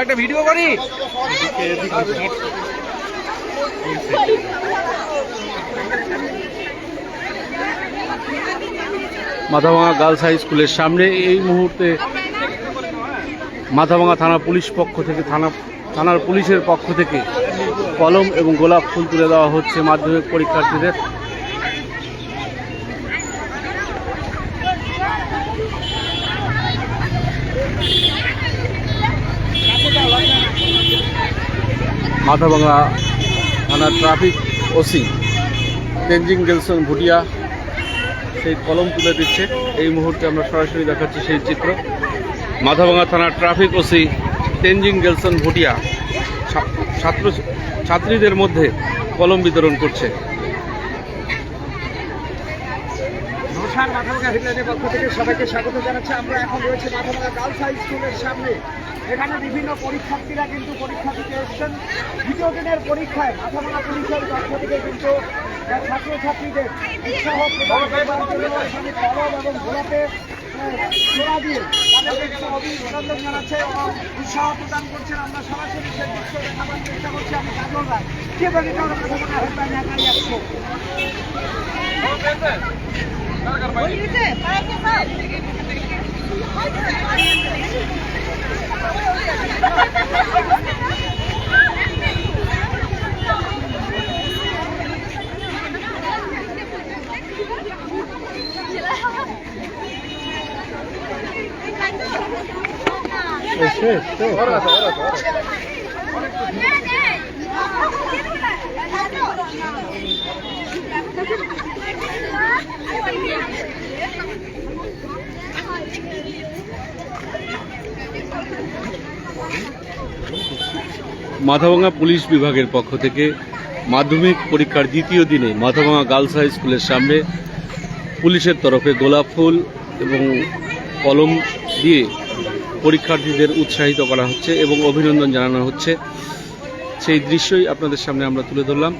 একটা ভিডিও করি Mathabhanga girls high স্কুলের সামনে এই মুহূর্তে মাথাভাঙা থানা পুলিশ পক্ষ থেকে, থানা, থানার পুলিশের পক্ষ থেকে কলম এবং গোলাপ ফুল তুলে দেওয়া হচ্ছে মাধ্যমিক পরীক্ষার্থীদের। মাথাভাঙা থানার ট্রাফিক ওসি তেনজিং গেলসন ভুটিয়া সেই কলম তুলে দিচ্ছে। এই মুহূর্তে আমরা সরাসরি দেখাচ্ছি সেই চিত্র। মাথাভাঙা থানার ট্রাফিক ওসি তেনজিং গেলসন ভুটিয়া ছাত্র ছাত্রীদের মধ্যে কলম বিতরণ করছে। নমস্কার মাথাভাঙা হেডলাইনের পক্ষ থেকে সবাইকে স্বাগত জানাচ্ছি। আমরা এখন রয়েছে মাথাভাঙা গার্লস হাই স্কুলের সামনে। এখানে বিভিন্ন পরীক্ষার্থীরা কিন্তু পরীক্ষা দিতে এসছেন। দ্বিতীয় দিনের পরীক্ষায় মাথাভাঙা পুলিশের পক্ষ থেকে কিন্তু ছাত্রছাত্রীদের উৎসাহ কলম এবং আহ, তোড়া দিয়ে উৎসাহ প্রদান করছেন। আমরা সরাসরি সেই দৃশ্য দেখাবার চেষ্টা করছি। আমি কাজল রায়। কে বলি মাথাভাঙা হেডলাইন একাই 我一个人，把你好。哦，是是，走了走了走了。奶，来，মাথাভাঙা পুলিশ বিভাগের পক্ষ থেকে মাধ্যমিক পরীক্ষার দ্বিতীয় দিনে মাথাভাঙা গার্লস হাই স্কুলের সামনে পুলিশের তরফে গোলাপ ফুল এবং কলম দিয়ে পরীক্ষার্থীদের উৎসাহিত করা হচ্ছে এবং অভিনন্দন জানানো হচ্ছে। সেই দৃশ্যই আপনাদের সামনে আমরা তুলে ধরলাম।